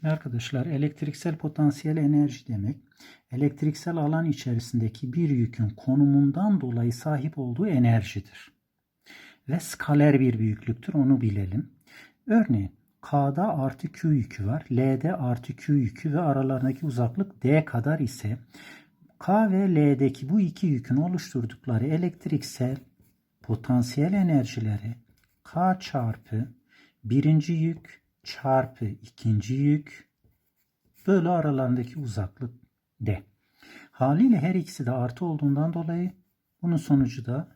Şimdi arkadaşlar elektriksel potansiyel enerji demek elektriksel alan içerisindeki bir yükün konumundan dolayı sahip olduğu enerjidir. Ve skaler bir büyüklüktür onu bilelim. Örneğin K'da artı Q yükü var. L'de artı Q yükü ve aralarındaki uzaklık D kadar ise K ve L'deki bu iki yükün oluşturdukları elektriksel potansiyel enerjileri K çarpı birinci yük çarpı ikinci yük bölü aralarındaki uzaklık D. Haliyle her ikisi de artı olduğundan dolayı bunun sonucu da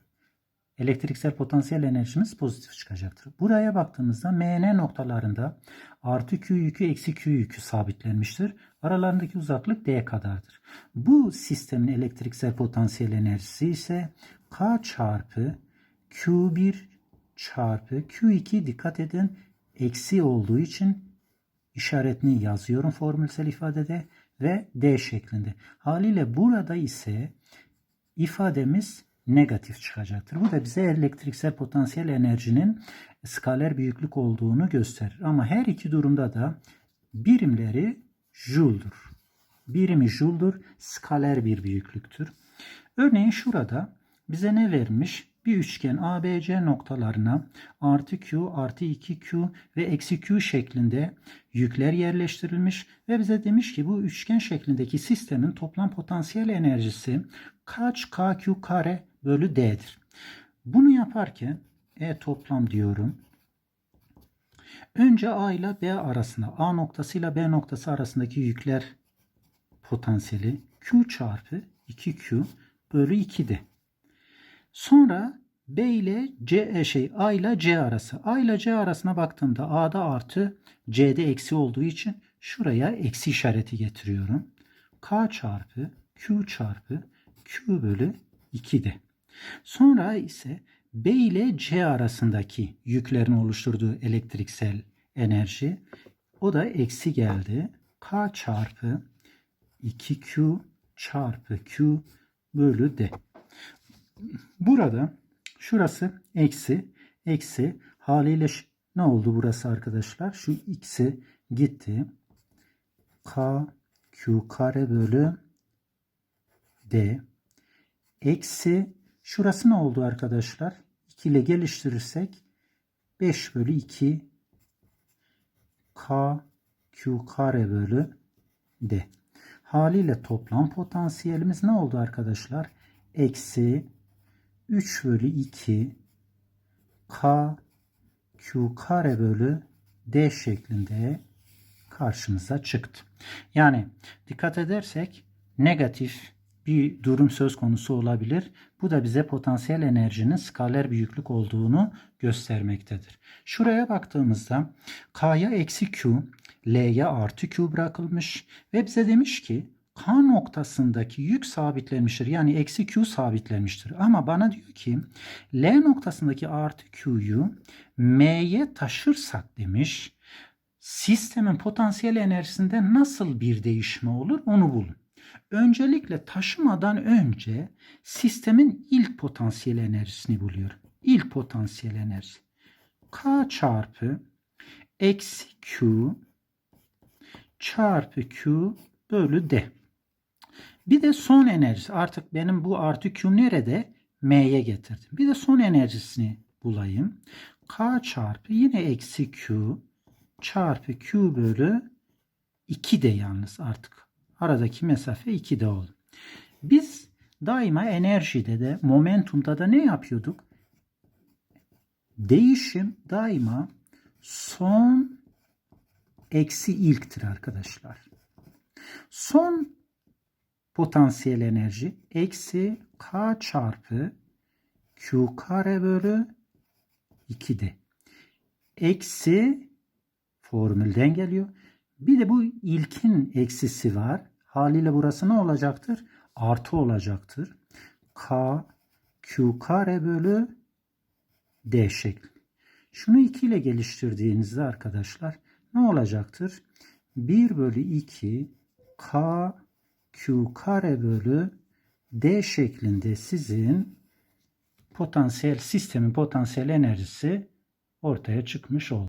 elektriksel potansiyel enerjimiz pozitif çıkacaktır. Buraya baktığımızda MN noktalarında artı Q yükü eksi Q yükü sabitlenmiştir. Aralarındaki uzaklık D kadardır. Bu sistemin elektriksel potansiyel enerjisi ise K çarpı Q1 çarpı Q2 dikkat edin eksi olduğu için işaretini yazıyorum formülsel ifadede ve D şeklinde. Haliyle burada ise ifademiz negatif çıkacaktır. Bu da bize elektriksel potansiyel enerjinin skaler büyüklük olduğunu gösterir. Ama her iki durumda da birimleri joule'dur. Birimi joule'dur, skaler bir büyüklüktür. Örneğin şurada bize ne vermiş? Bir üçgen ABC noktalarına artı Q, artı 2Q ve eksi Q şeklinde yükler yerleştirilmiş ve bize demiş ki bu üçgen şeklindeki sistemin toplam potansiyel enerjisi kaç KQ kare bölü D'dir. Bunu yaparken E toplam diyorum. Önce A ile B arasında A noktası ile B noktası arasındaki yükler potansiyeli Q çarpı 2Q bölü 2'de. Sonra B ile C şey A ile C arası. A ile C arasına baktığımda A'da artı C'de eksi olduğu için şuraya eksi işareti getiriyorum. K çarpı Q çarpı Q bölü 2'de. Sonra ise B ile C arasındaki yüklerin oluşturduğu elektriksel enerji o da eksi geldi. K çarpı 2Q çarpı Q bölü D. Burada şurası eksi eksi haliyle ne oldu burası arkadaşlar? Şu x'i gitti. K Q kare bölü D eksi şurası ne oldu arkadaşlar? 2 ile geliştirirsek 5 bölü 2 K Q kare bölü D. Haliyle toplam potansiyelimiz ne oldu arkadaşlar? Eksi 3 bölü 2 K Q kare bölü D şeklinde karşımıza çıktı. Yani dikkat edersek negatif bir durum söz konusu olabilir. Bu da bize potansiyel enerjinin skaler büyüklük olduğunu göstermektedir. Şuraya baktığımızda K'ya eksi Q, L'ye artı Q bırakılmış ve bize demiş ki K noktasındaki yük sabitlenmiştir. Yani eksi Q sabitlenmiştir. Ama bana diyor ki L noktasındaki artı Q'yu M'ye taşırsak demiş sistemin potansiyel enerjisinde nasıl bir değişme olur onu bulun. Öncelikle taşımadan önce sistemin ilk potansiyel enerjisini buluyorum. İlk potansiyel enerji. K çarpı eksi Q çarpı Q bölü D. Bir de son enerjisi. Artık benim bu artı Q nerede? M'ye getirdim. Bir de son enerjisini bulayım. K çarpı yine eksi Q çarpı Q bölü 2 de yalnız artık. Aradaki mesafe 2 de oldu. Biz daima enerjide de momentumda da ne yapıyorduk? Değişim daima son eksi ilktir arkadaşlar. Son potansiyel enerji eksi k çarpı q kare bölü 2'de. Eksi formülden geliyor. Bir de bu ilkin eksisi var. Haliyle burası ne olacaktır? Artı olacaktır. K Q kare bölü D şekli. Şunu 2 ile geliştirdiğinizde arkadaşlar ne olacaktır? 1 bölü 2 K Q kare bölü D şeklinde sizin potansiyel sistemin potansiyel enerjisi ortaya çıkmış oldu.